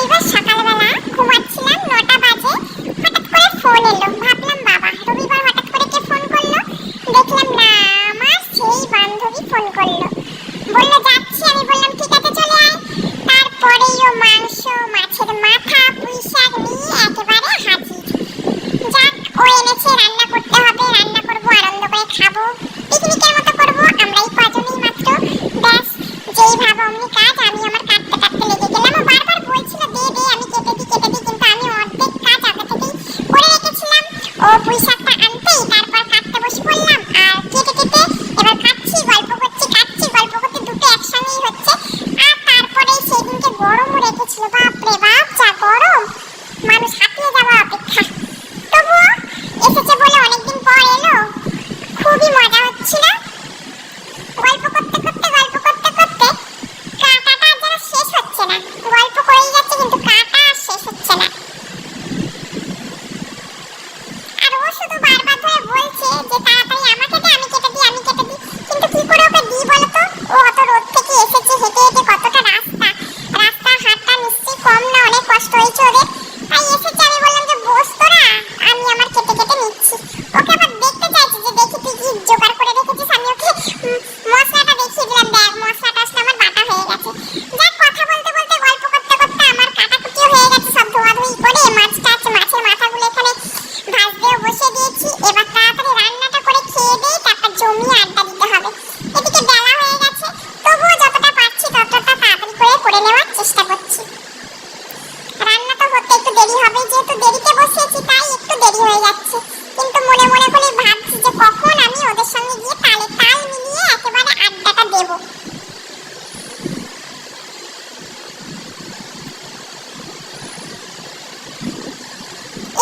শনিবার সকালবেলা ঘুমাচ্ছিলাম নটা বাজে। হঠাৎ করে ফোন এলো। ভাবলাম, বাবা, রবিবার হঠাৎ করে কে ফোন করল? দেখলাম, না, আমার সেই বান্ধবী ফোন করল। বলল, যাচ্ছি। আমি বললাম, ঠিক আছে, চলে আয়। তারপরেই মাংস, মাছের মাথা পুঁই শাক নিয়ে একেবারে হাজির। যাক, ও এনেছে, রান্না করতে হবে। রান্না করব, আনন্দ করে খাব। পিকনিকের মতো করব, আমরাই কজনই মাত্র। ব্যাস যেই ভাবো অমনি কাজ Oh, please.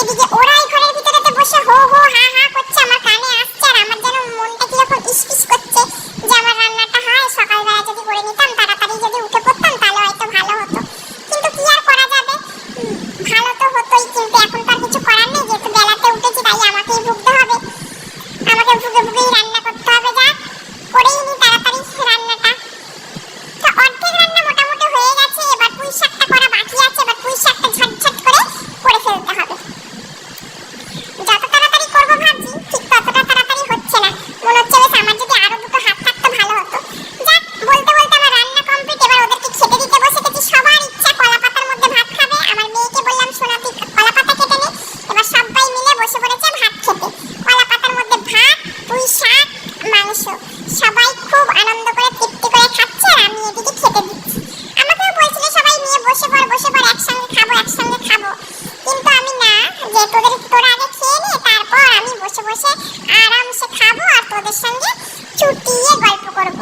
dedi oraydı. বসে আরামসে খাব আর তোদের সঙ্গে চুটিয়ে গল্প করব।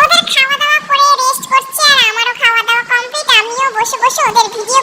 ওদের খাওয়া দাওয়া করে রেস্ট করছে আর আমারও খাওয়া দাওয়া কমপ্লিট আমিও বসে বসে ওদের ভিডিও